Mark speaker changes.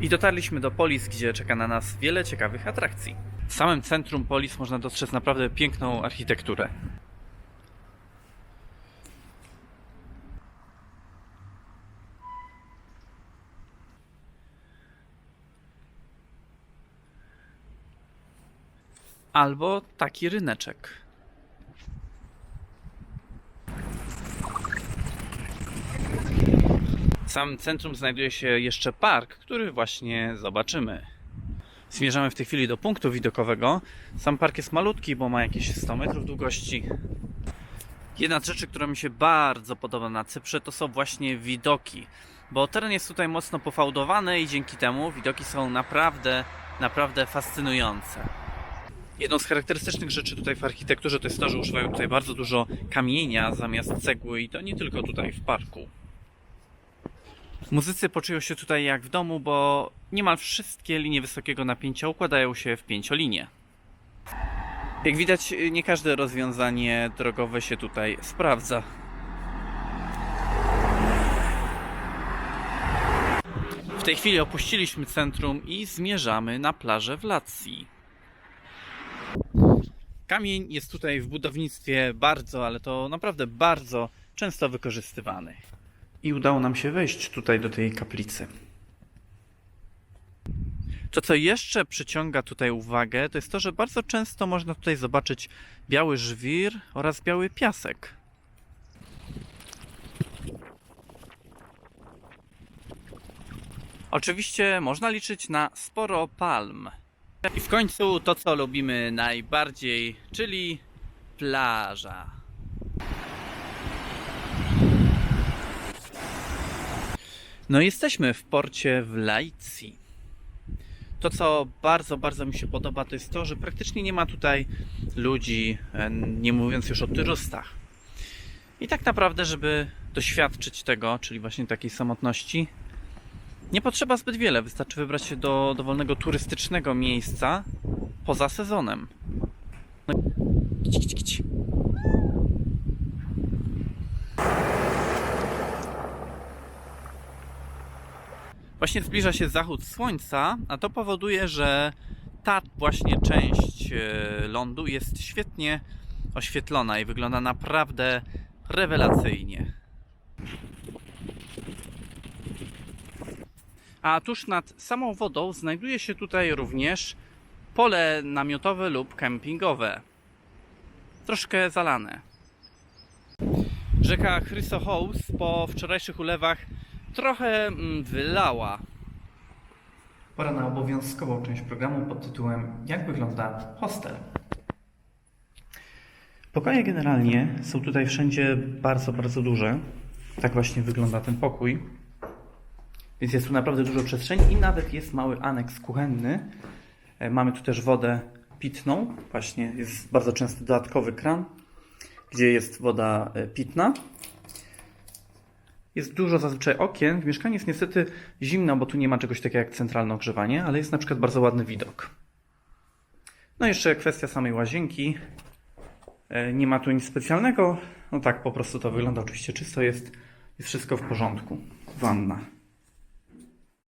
Speaker 1: I dotarliśmy do Polis, gdzie czeka na nas wiele ciekawych atrakcji. W samym centrum Polis można dostrzec naprawdę piękną architekturę. Albo taki ryneczek. Samym centrum znajduje się jeszcze park, który właśnie zobaczymy. Zmierzamy w tej chwili do punktu widokowego. Sam park jest malutki, bo ma jakieś 100 metrów długości. Jedna z rzeczy, która mi się bardzo podoba na Cyprze, to są właśnie widoki. Bo teren jest tutaj mocno pofałdowany i dzięki temu widoki są naprawdę, naprawdę fascynujące. Jedną z charakterystycznych rzeczy tutaj w architekturze to jest to, że używają tutaj bardzo dużo kamienia zamiast cegły i to nie tylko tutaj w parku. Muzycy poczują się tutaj jak w domu, bo niemal wszystkie linie wysokiego napięcia układają się w pięciolinie. Jak widać, nie każde rozwiązanie drogowe się tutaj sprawdza. W tej chwili opuściliśmy centrum i zmierzamy na plażę w Lacji. Kamień jest tutaj w budownictwie bardzo, ale to naprawdę bardzo często wykorzystywany. I udało nam się wejść tutaj do tej kaplicy. To, co jeszcze przyciąga tutaj uwagę, to jest to, że bardzo często można tutaj zobaczyć biały żwir oraz biały piasek. Oczywiście można liczyć na sporo palm. I w końcu to, co lubimy najbardziej, czyli plaża. No jesteśmy w porcie w Lajcji. To, co bardzo, bardzo mi się podoba, to jest to, że praktycznie nie ma tutaj ludzi, e, nie mówiąc już o turystach. I tak naprawdę, żeby doświadczyć tego, czyli właśnie takiej samotności, nie potrzeba zbyt wiele. Wystarczy wybrać się do dowolnego turystycznego miejsca poza sezonem. No... Właśnie zbliża się zachód słońca, a to powoduje, że ta właśnie część e, lądu jest świetnie oświetlona i wygląda naprawdę rewelacyjnie. A tuż nad samą wodą znajduje się tutaj również pole namiotowe lub kempingowe. Troszkę zalane. Rzeka Chrysochous po wczorajszych ulewach trochę mm, wylała. Pora na obowiązkową część programu pod tytułem Jak wygląda hostel. Pokoje generalnie są tutaj wszędzie bardzo, bardzo duże. Tak właśnie wygląda ten pokój. Więc jest tu naprawdę dużo przestrzeni i nawet jest mały aneks kuchenny. E, Mamy tu też wodę pitną. Właśnie jest bardzo często dodatkowy kran, gdzie jest woda e, pitna. Jest dużo zazwyczaj okien. W mieszkaniu jest niestety zimno, bo tu nie ma czegoś takiego jak centralne ogrzewanie, ale jest na przykład bardzo ładny widok. No i jeszcze kwestia samej łazienki. E, Nie ma tu nic specjalnego. No tak, po prostu to wygląda oczywiście czysto, jest, jest wszystko w porządku. Wanna.